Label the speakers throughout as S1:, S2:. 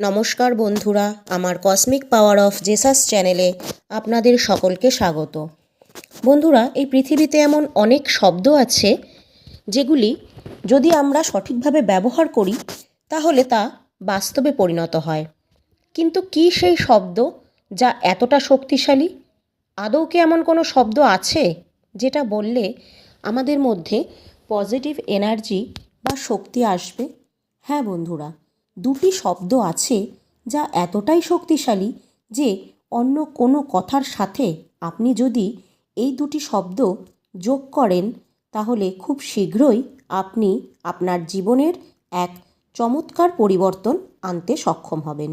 S1: নমস্কার বন্ধুরা, আমার কসমিক পাওয়ার অফ জেসাস চ্যানেলে আপনাদের সকলকে স্বাগত। বন্ধুরা, এই পৃথিবীতে এমন অনেক শব্দ আছে যেগুলি যদি আমরা সঠিকভাবে ব্যবহার করি, তাহলে তা বাস্তবে পরিণত হয়। কিন্তু কী সেই শব্দ যা এতটা শক্তিশালী? আদৌ কি এমন কোনো শব্দ আছে যেটা বললে আমাদের মধ্যে পজিটিভ এনার্জি বা শক্তি আসবে? হ্যাঁ বন্ধুরা দুটি শব্দ আছে যা এতটাই শক্তিশালী যে অন্য কোনো কথার সাথে আপনি যদি এই দুটি শব্দ যোগ করেন, তাহলে খুব শীঘ্রই আপনি আপনার জীবনের এক চমৎকার পরিবর্তন আনতে সক্ষম হবেন।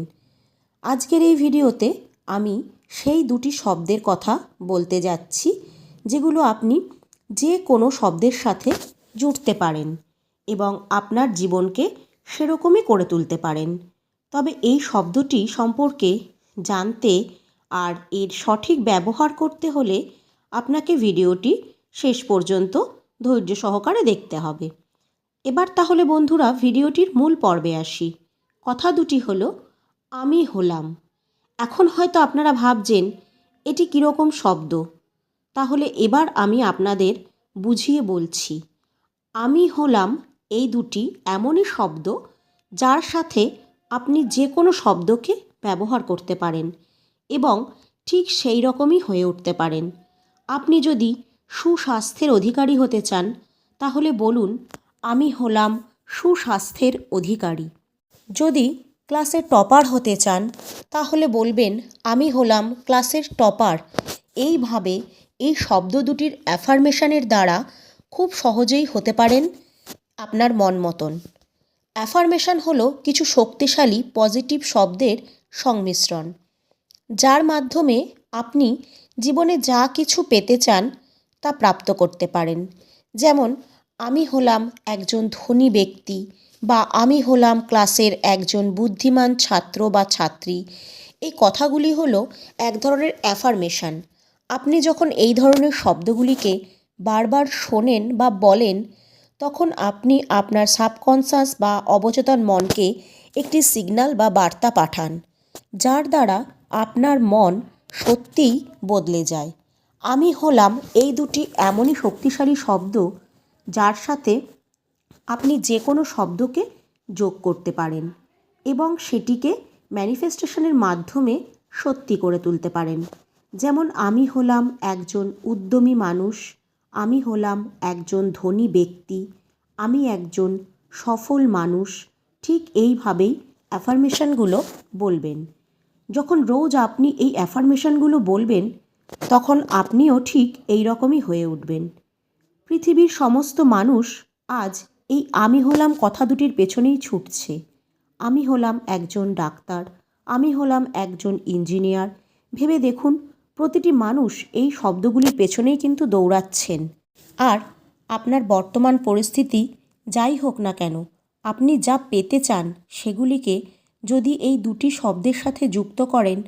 S1: আজকের এই ভিডিওতে আমি সেই দুটি শব্দের কথা বলতে যাচ্ছি, যেগুলো আপনি যে কোনো শব্দের সাথে জুড়তে পারেন এবং আপনার জীবনকে সেরকমই করে তুলতে পারেন। তবে এই শব্দটি সম্পর্কে জানতে আর এর সঠিক ব্যবহার করতে হলে আপনাকে ভিডিওটি শেষ পর্যন্ত ধৈর্য সহকারে দেখতে হবে। এবার তাহলে বন্ধুরা ভিডিওটির মূল পর্বে আসি। কথা দুটি হলো, আমি হলাম। এখন হয়তো আপনারা ভাবছেন, এটি কীরকম শব্দ? তাহলে এবার আমি আপনাদের বুঝিয়ে বলছি, আমি হলাম এই দুটি এমনই শব্দ যার সাথে আপনি যে কোনো শব্দকে ব্যবহার করতে পারেন এবং ঠিক সেই রকমই হয়ে উঠতে পারেন। আপনি যদি সুস্বাস্থ্যের অধিকারী হতে চান, তাহলে বলুন, আমি হলাম সুস্বাস্থ্যের অধিকারী। যদি ক্লাসের টপার হতে চান, তাহলে বলবেন, আমি হলাম ক্লাসের টপার। এইভাবে এই শব্দ দুটির অ্যাফার্মেশনের দ্বারা খুব সহজেই হতে পারেন আপনার মন মতন। অ্যাফার্মেশন হলো কিছু শক্তিশালী, পজিটিভ শব্দের সংমিশ্রণ, যার মাধ্যমে আপনি জীবনে যা কিছু পেতে চান তা প্রাপ্ত করতে পারেন। যেমন, আমি হলাম একজন ধনী ব্যক্তি বা আমি হলাম ক্লাসের একজন বুদ্ধিমান ছাত্র বা ছাত্রী। এই কথাগুলি হলো এক ধরনের অ্যাফার্মেশন। আপনি যখন এই ধরনের শব্দগুলিকে বারবার শোনেন বা বলেন তখন আপনি আপনার সাবকনসাস বা অবচেতন মনকে একটি সিগন্যাল বা বার্তা পাঠান, যার দ্বারা আপনার মন সত্যিই বদলে যায়। আমি হলাম এই দুটি এমনই শক্তিশালী শব্দ যার সাথে আপনি যে কোনো শব্দকে যোগ করতে পারেন এবং সেটিকে ম্যানিফেস্টেশনের মাধ্যমে সত্যি করে তুলতে পারেন। যেমন, আমি হলাম একজন উদ্যমী মানুষ আমি হলাম একজন ধনী ব্যক্তি, আমি একজন সফল মানুষ। ঠিক এইভাবেই অ্যাফার্মেশনগুলো বলবেন। যখন রোজ আপনি এই অ্যাফার্মেশনগুলো বলবেন, তখন আপনিও ঠিক এই রকমই হয়ে উঠবেন। পৃথিবীর সমস্ত মানুষ আজ এই আমি হলাম কথা দুটির পেছনেই ছুটছে। আমি হলাম একজন ডাক্তার, আমি হলাম একজন ইঞ্জিনিয়ার। ভেবে দেখুন প্রতিটি মানুষ এই শব্দগুলির পেছনেই কিন্তু দৌড়াচ্ছেন। আর আপনার বর্তমান পরিস্থিতি যাই হোক না কেন, আপনি যা পেতে চান সেগুলিকে যদি এই দুটি শব্দের সাথে যুক্ত করেন,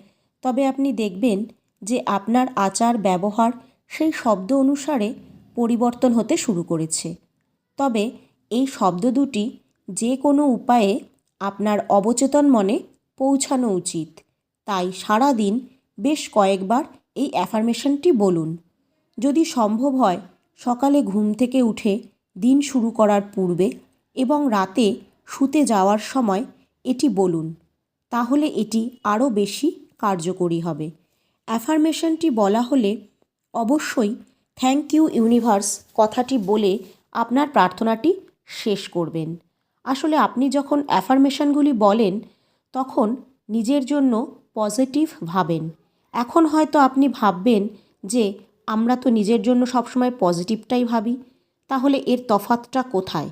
S1: তবে আপনি দেখবেন যে আপনার আচার ব্যবহার সেই শব্দ অনুসারে পরিবর্তন হতে শুরু করেছে। তবে এই শব্দ দুটি যে কোনো উপায়ে আপনার অবচেতন মনে পৌঁছানো উচিত। তাই সারা দিন বেশ কয়েকবার এই অ্যাফার্মেশনটি বলুন। যদি সম্ভব হয়, সকালে ঘুম থেকে উঠে দিন শুরু করার পূর্বে এবং রাতে শুতে যাওয়ার সময় এটি বলুন, তাহলে এটি আরও বেশি কার্যকরী হবে। অ্যাফার্মেশনটি বলা হলে অবশ্যই থ্যাংক ইউ ইউনিভার্স কথাটি বলে আপনার প্রার্থনাটি শেষ করবেন। আসলে আপনি যখন অ্যাফার্মেশনগুলি বলেন, তখন নিজের জন্য পজিটিভ ভাবেন। এখন হয়তো আপনি ভাববেন যে আমরা তো নিজের জন্য সবসময় পজিটিভটাই ভাবি, তাহলে এর তফাতটা কোথায়?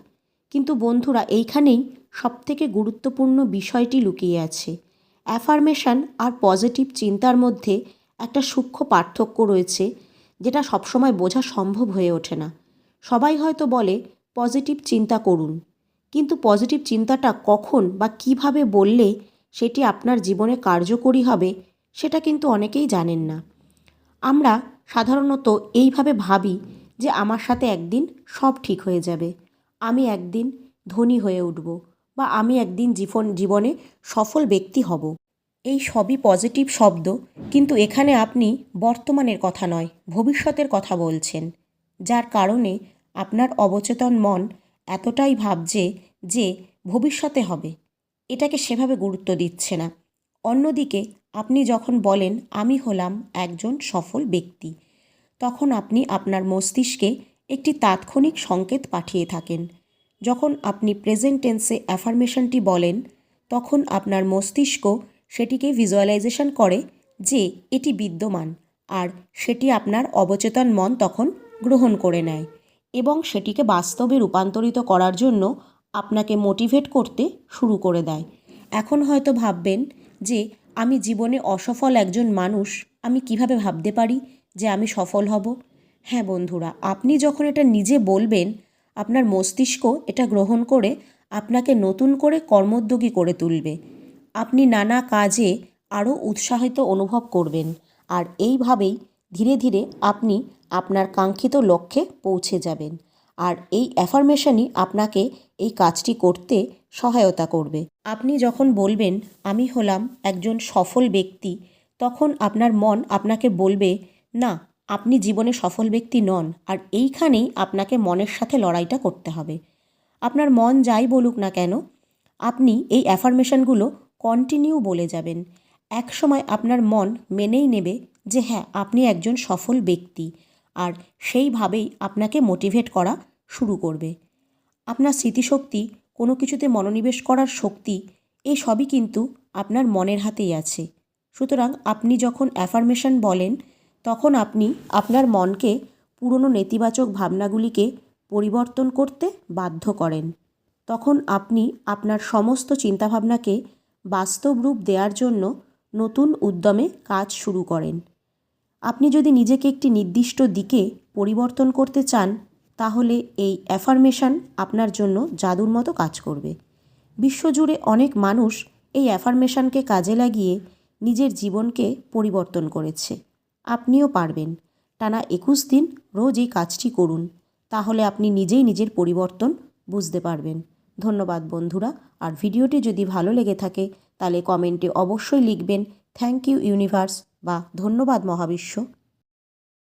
S1: কিন্তু বন্ধুরা, এইখানেই সবথেকে গুরুত্বপূর্ণ বিষয়টি লুকিয়ে আছে। অ্যাফার্মেশন আর পজিটিভ চিন্তার মধ্যে একটা সূক্ষ্ম পার্থক্য রয়েছে, যেটা সবসময় বোঝা সম্ভব হয়ে ওঠে না। সবাই হয়তো বলে, পজিটিভ চিন্তা করুন। কিন্তু পজিটিভ চিন্তাটা কখন বা কীভাবে বললে সেটি আপনার জীবনে কার্যকরী হবে সেটা কিন্তু অনেকেই জানেন না। আমরা সাধারণত এইভাবে ভাবি যে আমার সাথে একদিন সব ঠিক হয়ে যাবে। আমি একদিন ধনী হয়ে উঠব বা আমি একদিন জীবন, জীবনে সফল ব্যক্তি হব। এই সবই পজিটিভ শব্দ, কিন্তু এখানে আপনি বর্তমানের কথা নয়, ভবিষ্যতের কথা বলছেন। যার কারণে আপনার অবচেতন মন এতটাই ভাবছে যে ভবিষ্যতে হবে। এটাকে সেভাবে গুরুত্ব দিচ্ছে না। অন্যদিকে আপনি যখন বলেন, আমি হলাম একজন সফল ব্যক্তি, তখন আপনি আপনার মস্তিষ্কে একটি তাৎক্ষণিক সংকেত পাঠিয়ে থাকেন। যখন আপনি প্রেজেন্ট টেন্সে অ্যাফার্মেশনটি বলেন, তখন আপনার মস্তিষ্ক সেটিকে ভিজুয়ালাইজেশন করে যে এটি বিদ্যমান আর সেটি আপনার অবচেতন মন তখন গ্রহণ করে নেয় এবং সেটিকে বাস্তবে রূপান্তরিত করার জন্য আপনাকে মোটিভেট করতে শুরু করে দেয়। এখন হয়তো ভাববেন যে আমি জীবনে অসফল একজন মানুষ, আমি কীভাবে ভাবতে পারি যে আমি সফল হব? হ্যাঁ বন্ধুরা, আপনি যখন এটা নিজে বলবেন, আপনার মস্তিষ্ক এটা গ্রহণ করে আপনাকে নতুন করে কর্মোদ্যোগী করে তুলবে। আপনি নানা কাজে আরও উৎসাহিত অনুভব করবেন আর এইভাবেই ধীরে ধীরে আপনি আপনার কাঙ্ক্ষিত লক্ষ্যে পৌঁছে যাবেন। আর এই অ্যাফার্মেশনই আপনাকে এই কাজটি করতে সহায়তা করবে। আপনি যখন বলবেন, আমি হলাম একজন সফল ব্যক্তি, তখন আপনার মন আপনাকে বলবে, না, আপনি জীবনে সফল ব্যক্তি নন। আর এইখানেই আপনাকে মনের সাথে লড়াইটা করতে হবে। আপনার মন যাই বলুক না কেন, আপনি এই অ্যাফার্মেশনগুলো কন্টিনিউ বলে যাবেন। এক সময় আপনার মন মেনেই নেবে যে হ্যাঁ আপনি একজন সফল ব্যক্তি। আর সেইভাবেই আপনাকে মোটিভেট করা শুরু করবে। আপনার স্মৃতিশক্তি কোনো কিছুতে মনোনিবেশ করার শক্তি এই সবই কিন্তু আপনার মনের হাতেই আছে। সুতরাং আপনি যখন অ্যাফার্মেশন বলেন, তখন আপনি আপনার মনকে পুরনো নেতিবাচক ভাবনাগুলিকে পরিবর্তন করতে বাধ্য করেন। তখন আপনি আপনার সমস্ত চিন্তাভাবনাকে বাস্তব রূপ দেওয়ার জন্য নতুন উদ্যমে কাজ শুরু করেন। আপনি যদি নিজেকে একটি নির্দিষ্ট দিকে পরিবর্তন করতে চান তাহলে এই অ্যাফার্মেশন আপনার জন্য জাদুর মতো কাজ করবে। বিশ্বজুড়ে অনেক মানুষ এই অ্যাফার্মেশনকে কাজে লাগিয়ে নিজের জীবনকে পরিবর্তন করেছে। আপনিও পারবেন। টানা একুশ দিন রোজ এই কাজটি করুন। তাহলে আপনি নিজেই নিজের পরিবর্তন বুঝতে পারবেন। ধন্যবাদ বন্ধুরা। আর ভিডিওটি যদি ভালো লেগে থাকে, তাহলে কমেন্টে অবশ্যই লিখবেন, থ্যাংক ইউ ইউনিভার্স বা ধন্যবাদ মহাবিশ্ব